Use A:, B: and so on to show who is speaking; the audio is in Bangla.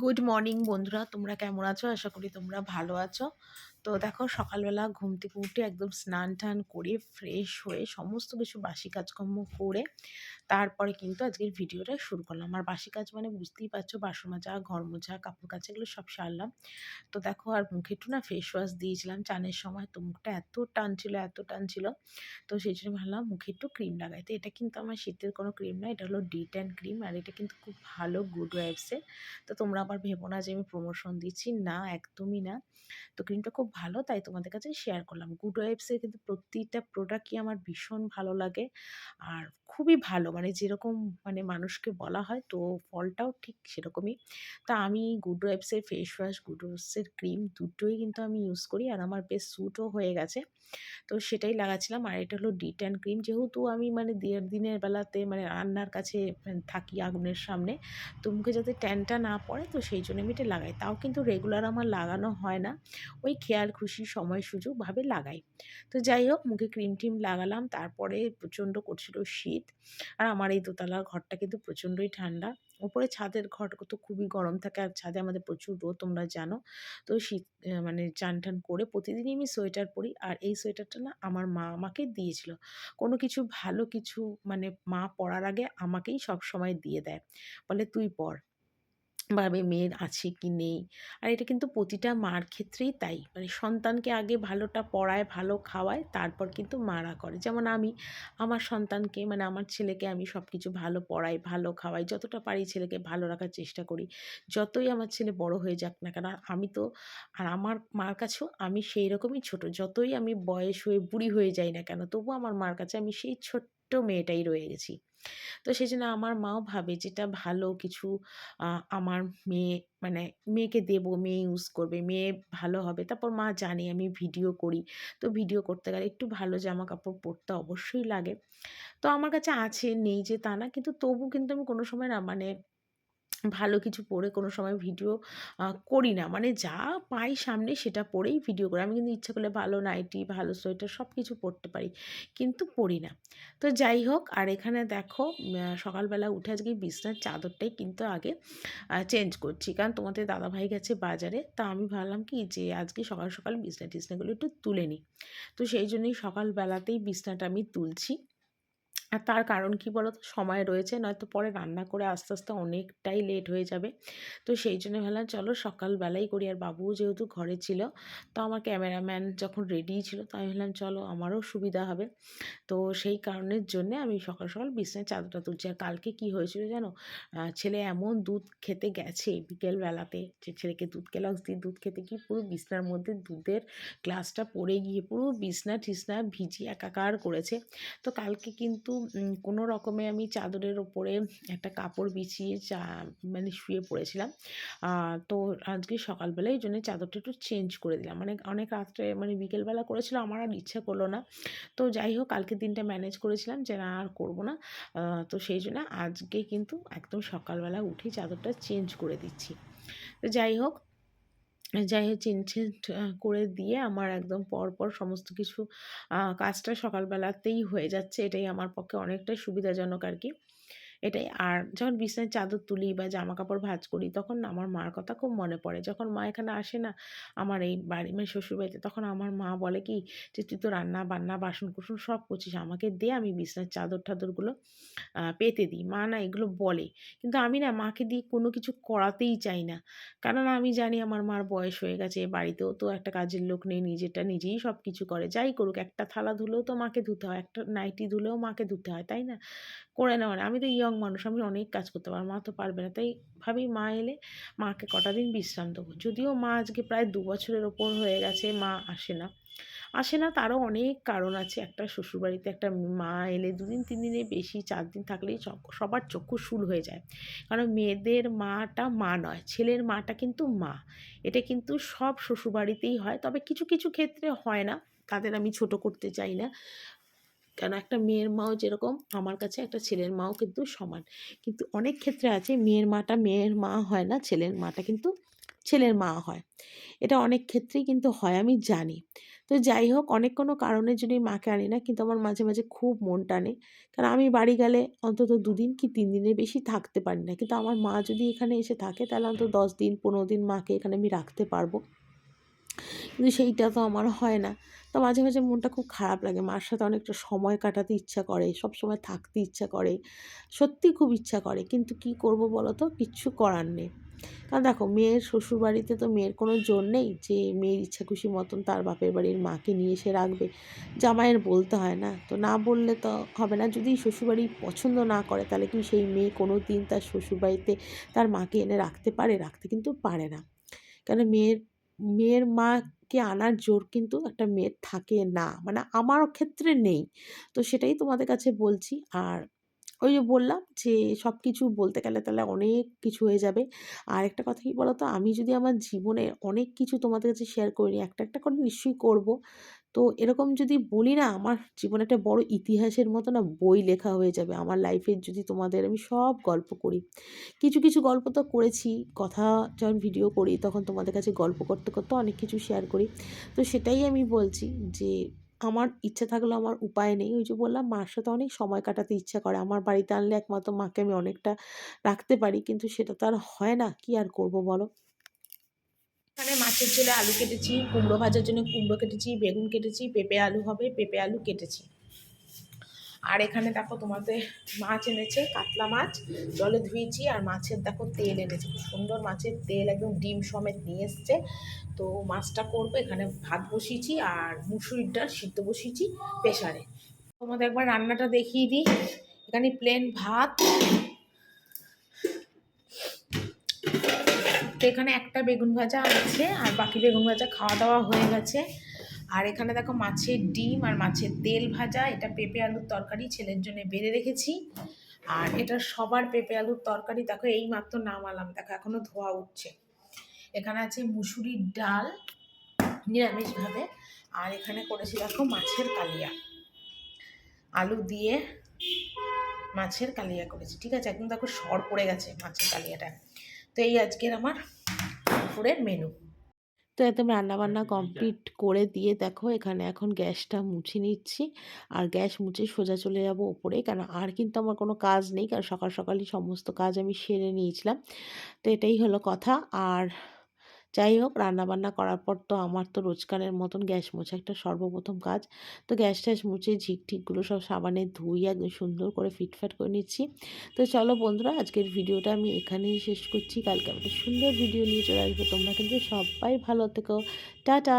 A: গুড মর্নিং বন্ধুরা তোমরা কেমন আছো? আশা করি তোমরা ভালো আছো। তো দেখো সকালবেলা ঘুম থেকে উঠে একদম স্নান টান করে ফ্রেশ হয়ে সমস্ত কিছু বাসি কাজকর্ম করে তারপরে কিন্তু আজকের ভিডিওটা শুরু করলাম। আর বাসি কাজ মানে বুঝতেই পারছ, বাসন মাজা, ঘর মোছা, কাপড় কাচা এগুলো সব সারলাম। তো দেখো আর মুখে একটু না ফেস ওয়াশ দিয়েছিলাম চানের সময়, তো মুখটা এত টান ছিল, এত টান ছিল। তো সেই জন্য ভাবলাম মুখে একটু ক্রিম লাগাই। তো এটা কিন্তু আমার শীতের কোনো ক্রিম না এটা হলো ডি ট্যান ক্রিম আর এটা কিন্তু খুব ভালো গুড ওয়াইবসের তো তোমরা আবার ভেবো না যে আমি প্রমোশন দিচ্ছি, না, একদমই না। তো ক্রিমটা খুব ভালো, তাই তোমাদের কাছে শেয়ার করলাম। গুড ওয়াইবসের কিন্তু প্রতিটা প্রোডাক্টই আমার ভীষণ ভালো লাগে। আর খুবই ভালো মানে যেরকম মানে মানুষকে বলা হয়, তো ফলটাও ঠিক সেরকমই। তা আমি গুড ওয়াইবসের ফেস ওয়াশ গুড ওয়াইবসের ক্রিম দুটোই কিন্তু আমি ইউজ করি, আর আমার বেশ স্যুটও হয়ে গেছে। তো সেটাই লাগাচ্ছিলাম, আর এটা হলো ডি ট্যান ক্রিম যেহেতু আমি মানে দিনের বেলাতে মানে রান্নার কাছে মানে থাকি আগুনের সামনে, তো মুখে যাতে ট্যানটা না পড়ে, তো সেই জন্য আমি এটা লাগাই। তাও কিন্তু রেগুলার আমার লাগানো হয় না। ওই খেয়াল খুশি সময় সুযোগভাবে লাগাই। তো যাই হোক, মুখে ক্রিম টিম লাগালাম, তারপরে প্রচণ্ড করছিল শীত। আর আমার এই দোতলার ঘরটা কিন্তু প্রচণ্ডই ঠান্ডা। ওপরে ছাদের ঘর তো খুবই গরম থাকে, আর ছাদে আমাদের প্রচুর রোদ, তোমরা জানো। তো শীত মানে চান টান করে প্রতিদিনই আমি সোয়েটার পরি, আর এই সোয়েটারটা না আমার মা আমাকে দিয়েছিল। কোনো কিছু ভালো কিছু মানে মা পরার আগে আমাকেই সব সময় দিয়ে দেয়। বলে, তুই পর। ভাবে মেয়ের আছে কি নেই। আর এটা কিন্তু প্রতিটা মার ক্ষেত্রেই তাই। মানে সন্তানকে আগে ভালোটা পড়ায়, ভালো খাওয়ায়, তারপর কিন্তু মারা করে। যেমন আমি, আমার সন্তানকে মানে আমার ছেলেকে আমি সব কিছু ভালো পড়াই, ভালো খাওয়াই, যতটা পারি ছেলেকে ভালো রাখার চেষ্টা করি। যতই আমার ছেলে বড় হয়ে যাক না কেন, আমি তো, আর আমার মার কাছেও আমি সেই রকমই ছোট। যতই আমি বয়স হয়ে, বুড়ি হয়ে যাই না কেন তবু আমার মার কাছে আমি সেই ছোট্ট মেয়েটাই রয়ে গেছি। তো সেই জন্য আমার মাও ভাবে যেটা ভালো কিছু আমার মেয়ে মানে মেয়েকে দেবো, মেয়ে ইউজ করবে, মেয়ে ভালো হবে, তারপর মা জানে আমি ভিডিও করি। তো ভিডিও করতে গেলে একটু ভালো জামা কাপড় পরতে অবশ্যই লাগে। তো আমার কাছে আছে, নেই যে তা না, কিন্তু তবু কিন্তু আমি কোনো সময় না মানে ভালো কিছু পরে কোনো সময় ভিডিও করি না। মানে যা পাই সামনে সেটা পরেই ভিডিও করি। আমি কিন্তু ইচ্ছা করলে ভালো নাইটি, ভালো সোয়েটার সব কিছু পরতে পারি, কিন্তু পরি না। তো যাই হোক, আর এখানে দেখো সকালবেলা উঠে আজকে বিছনার চাদরটাই কিন্তু আগে চেঞ্জ করছি। কারণ তোমাদের দাদাভাই গেছে বাজারে, তা আমি ভাবলাম কি যে আজকে সকাল সকাল বিছনা টিছনাগুলো একটু তুলে নিই। তো সেই জন্যই সকালবেলাতেই বিছনাটা আমি তুলছি। আর তার কারণ কি বলো তো সময় রয়েছে, নয়তো পরে রান্না করে আস্তে আস্তে অনেকটাই লেট হয়ে যাবে। তো সেই জন্য ভাবলাম, চলো সকালবেলাই করি। আর বাবুও যেহেতু ঘরে ছিল, তো আমার ক্যামেরাম্যান যখন রেডি ছিল তো আমি ভাবলাম, চলো, আমারও সুবিধা হবে। তো সেই কারণের জন্য আমি সকাল সকাল বিছনায় চাদরটা তুলছি। আর কালকে কি হয়েছিল জানো? ছেলে এমন দুধ খেতে গেছে বিকেলবেলাতে, যে ছেলেকে দুধ ক্লাস দিয়ে দুধ খেতে গিয়ে পুরো বিছনার মধ্যে দুধের গ্লাসটা পড়ে গিয়ে পুরো বিছনা টিছনা ভিজি একাকার করেছে। তো কালকে কিন্তু কোনো রকমে আমি চাদরের ওপরে একটা কাপড় বিছিয়ে চা মানে শুয়ে পড়েছিলাম। তো আজকে সকালবেলায় এই জন্য চাদরটা একটু চেঞ্জ করে দিলাম। মানে অনেক রাত্রে মানে বিকেলবেলা করেছিল আমার আর ইচ্ছা করল না। তো যাই হোক কালকের দিনটা ম্যানেজ করেছিলাম, যে না, আর করব না। তো সেই জন্য আজকে কিন্তু একদম সকালবেলা উঠে চাদরটা চেঞ্জ করে দিচ্ছি। তো যাই হোক যাই হোক চেঞ্জ করে দিয়ে আমার একদম পরপর সমস্ত কিছু কাজটা সকালবেলাতেই হয়ে যাচ্ছে। এটাই আমার পক্ষে অনেকটাই সুবিধাজনক আর কি। এটাই। আর যখন বিছানায় চাদর তুলি বা জামা কাপড় ভাঁজ করি, তখন আমার মার কথা খুব মনে পড়ে। যখন মা এখানে আসে না আমার এই বাড়ি মানে শ্বশুরবাড়িতে তখন আমার মা বলে কি যে, তুই তো রান্না বান্না বাসন কুসন সব করছিস আমাকে দে, আমি বিছানার চাদর টাদরগুলো পেতে দিই। মা না এগুলো বলে। কিন্তু আমি না মাকে দিয়ে কোনো কিছু করাতেই চাই না। কারণ আমি জানি আমার মার বয়স হয়ে গেছে বাড়িতেও তো একটা কাজের লোক নেই, নিজেরটা নিজেই সব কিছু করে। যাই করুক, একটা থালা ধুলেও তো মাকে ধুতে হয়, একটা নাইটি ধুলেও মাকে ধুতে হয়, তাই না? করে নেওয়া আমি তো ইয়ং মানুষ, আমি অনেক কাজ করতে পারব মা তো পারবে না। তাই ভাবি মা এলে মাকে কটা দিন বিশ্রাম দেবো। যদিও মা আজকে প্রায় দু বছরের ওপর হয়ে গেছে, মা আসে না। আসে না তারও অনেক কারণ আছে। একটা শ্বশুরবাড়িতে একটা মা এলে দুদিন, তিন দিনে বেশি, চার দিন থাকলেই সবার চক্ষু শুল হয়ে যায়। কারণ মেয়েদের মাটা মা নয়, ছেলের মাটা কিন্তু মা। এটা কিন্তু সব শ্বশুরবাড়িতেই হয়। তবে কিছু কিছু ক্ষেত্রে হয় না। তাদের আমি ছোট করতে চাই না। কেন একটা মেয়ের মাও যেরকম, আমার কাছে একটা ছেলের মাও কিন্তু সমান। কিন্তু অনেক ক্ষেত্রে আছে, মেয়ের মাটা মেয়ের মা হয় না, ছেলের মাটা কিন্তু ছেলের মা হয়। এটা অনেক ক্ষেত্রেই কিন্তু হয়, আমি জানি। তো যাই হোক, অনেক কোনো কারণে যদি মাকে আনি না, কিন্তু আমার মাঝে মাঝে খুব মন টানে। কারণ আমি বাড়ি গেলে অন্তত দুদিন কি তিন দিনের বেশি থাকতে পারি না। কিন্তু আমার মা যদি এখানে এসে থাকে, তাহলে অন্তত দশ দিন, পনেরো দিন মাকে এখানে আমি রাখতে পারব। কিন্তু সেইটা তো আমার হয় না। তো মাঝে মাঝে মনটা খুব খারাপ লাগে। মার সাথে অনেকটা সময় কাটাতে ইচ্ছা করে সব সময় থাকতে ইচ্ছা করে সত্যি খুব ইচ্ছা করে। কিন্তু কি করব বলো তো কিচ্ছু করার নেই। কারণ দেখো, মেয়ের শ্বশুরবাড়িতে তো মেয়ের কোনো জোর নেই যে মেয়ের ইচ্ছা খুশি মতন তার বাপের বাড়ির মাকে নিয়ে এসে রাখবে। জামাইয়ের বলতে হয় না। তো না বললে তো হবে না। যদি শ্বশুরবাড়ি পছন্দ না করে, তাহলে কি সেই মেয়ে কোনো দিন তার শ্বশুরবাড়িতে তার মাকে এনে রাখতে পারে, রাখতে কিন্তু পারে না। কেন? মেয়ের মেয়ের মাকে আনার জোর কিন্তু একটা মেয়ের থাকে না। মানে আমার ক্ষেত্রে নেই। তো সেটাই তোমাদের কাছে বলছি। আর ওই যে বললাম যে সব কিছু বলতে গেলে তাহলে অনেক কিছু হয়ে যাবে। আর একটা কথা কি বলো তো আমি যদি আমার জীবনে অনেক কিছু তোমাদের কাছে শেয়ার করিনি একটা একটা করে নিশ্চয়ই করব। তো এরকম যদি বলি না, আমার জীবনে একটা বড় ইতিহাসের মতো না বই লেখা হয়ে যাবে। আমার লাইফের যদি তোমাদের আমি সব গল্প করি। কিছু কিছু গল্প তো করেছি, কথা যখন ভিডিও করি, তখন তোমাদের কাছে গল্প করতে করতে অনেক কিছু শেয়ার করি। তো সেটাই আমি বলছি যে আমার ইচ্ছে থাকলেও আমার উপায় নেই। ওই যে বললাম, মার সাথে অনেক সময় কাটাতে ইচ্ছা করে। আমার বাড়িতে আনলে একমাত্র মাকে আমি অনেকটা রাখতে পারি, কিন্তু সেটা তো আর হয় না। কি আর করব বলো? এখানে মাছের ঝোলে আলু কেটেছি, কুমড়ো ভাজার জন্য কুমড়ো কেটেছি, বেগুন কেটেছি, পেঁপে আলু হবে, পেঁপে আলু কেটেছি। আর এখানে দেখো তোমাদের মাছ এনেছে, কাতলা মাছ, জলে ধুয়েছি, আর মাছের দেখো তেল এনেছে, খুব সুন্দর মাছের তেল, একদম ডিম সমেত নিয়ে এসছে। তো মাছটা করব, এখানে ভাত বসিয়েছি আর মুসুরির ডাল সিদ্ধ বসিয়েছি প্রেশারে তোমাদের একবার রান্নাটা দেখিয়ে দিই, এখানে প্লেন ভাত। তো এখানে একটা বেগুন ভাজা আছে, আর বাকি বেগুন ভাজা খাওয়া দাওয়া হয়ে গেছে। আর এখানে দেখো মাছের ডিম আর মাছের তেল ভাজা, এটা পেঁপে আলুর তরকারি ছেলের জন্য বেড়ে রেখেছি। আর এটা সবার পেঁপে আলুর তরকারি, দেখো এই মাত্র নামালাম, দেখো এখনও ধোয়া উঠছে। এখানে আছে মুসুরির ডাল, নিরামিষভাবে। আর এখানে করেছি দেখো মাছের কালিয়া। আলু দিয়ে মাছের কালিয়া করেছি, ঠিক আছে? একদম দেখো সর পড়ে গেছে মাছের কালিয়াটা। তো এই আজকের আমার দুপুরের মেনু তো একদম রান্নাবান্না কমপ্লিট করে দিয়ে দেখো এখানে এখন গ্যাসটা মুছে নিচ্ছি। আর গ্যাস মুছে সোজা চলে যাব ওপরে। কেন আর কিন্তু আমার কোনো কাজ নেই। কারণ সকাল সকালই সমস্ত কাজ আমি সেরে নিয়েছিলাম। তো এটাই হলো কথা। আর যাই হোক, রান্নাবান্না করার পর তো আমার তো রোজকারের মতন গ্যাস মোছা একটা সর্বপ্রথম কাজ। তো গ্যাস ট্যাস মুছে ঝিক ঠিকগুলো সব সাবানে ধুয়ে একদম সুন্দর করে ফিটফাট করে নিচ্ছি। তো চলো বন্ধুরা, আজকের ভিডিওটা আমি এখানেই শেষ করছি। কালকে আমি সুন্দর ভিডিও নিয়ে চলে আসব। তোমরা কিন্তু সবাই ভালো থেকো। টাটা!